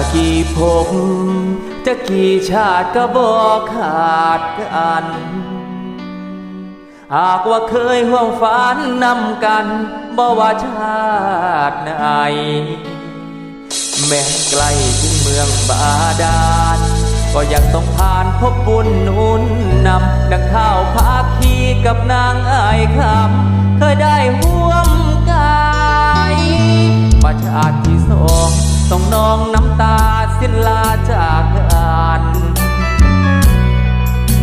จะกี่ภพจะกี่ชาติก็บอกขาดกัน หากว่าเคยห่วงฝันนำกันบ่ว่าชาติไหนแม้ไกลถึงเมืองบาดาลก็ยังต้องผ่านพบบุญหนุนนำดังข้าวพาคีกับนางอายคำเคยได้ห่วมกายมาชาติที่สอง ต้องนองน้ำตาสิ้นลาจากกัน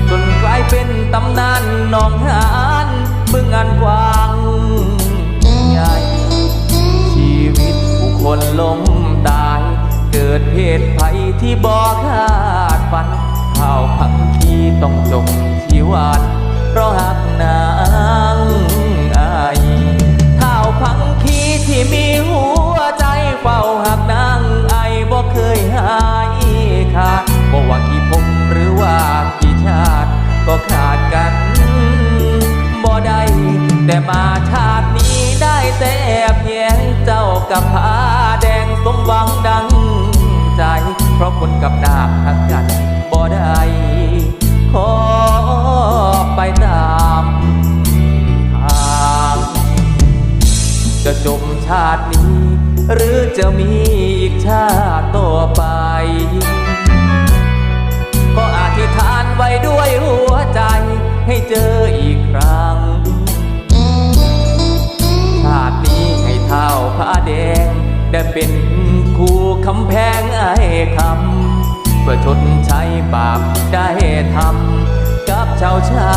จนกลายเป็นตำนานนองหานเมืองานวางใหญ่ ชีวิตผู้คนล้มตาย เกิดเพศภัยที่บ่คาดฝันข่าวพังคีต้องจม เพราะคนกับนาคหักกันบ่ได้ขอไปตามทางจะจมชาตินี้ หรือจะมีอีกชาติต่อไป ก็อธิษฐานไว้ด้วยหัวใจให้เจออีกครั้ง ชาตินี้ให้เท่าผ้าแดงได้เป็น คู่คำแพงไอ้คำเพื่อชดใช้บาปได้ทำกับชาวชา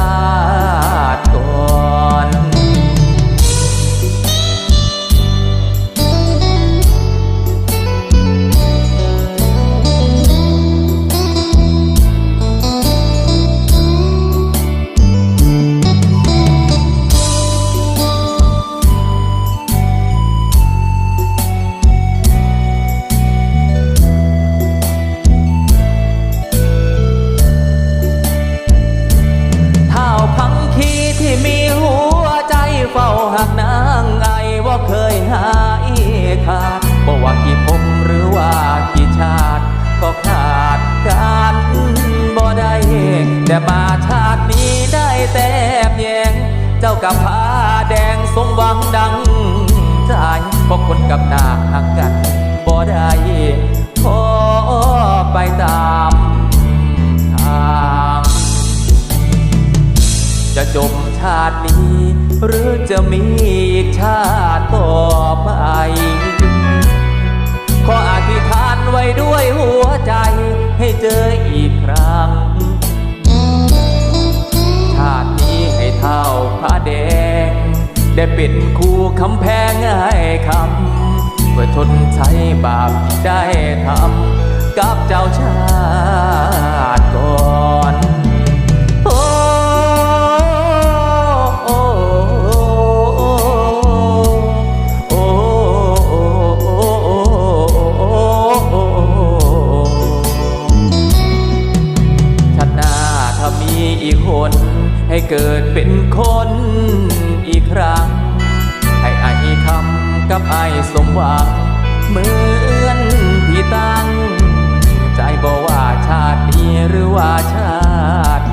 เจ้ากับผ้าแดงสมหวังดังใจเพราะคนกับนาคหักกันบ่ได้ขอไปตามทางจะจมชาตินี้ หรือจะมีอีกชาติต่อไปขออธิษฐานไว้ด้วยหัวใจให้เจอ ได้เป็นคู่คำแพงให้คำเพื่อทนใช้บาปที่ได้ทำกับเจ้าชาย ให้เกิดเป็นคนอีกครั้ง ให้ไอ้คำกับไอ้สมหวังเหมือนที่ตั้ง ใจบอกว่าชาตินี้หรือว่าชาติ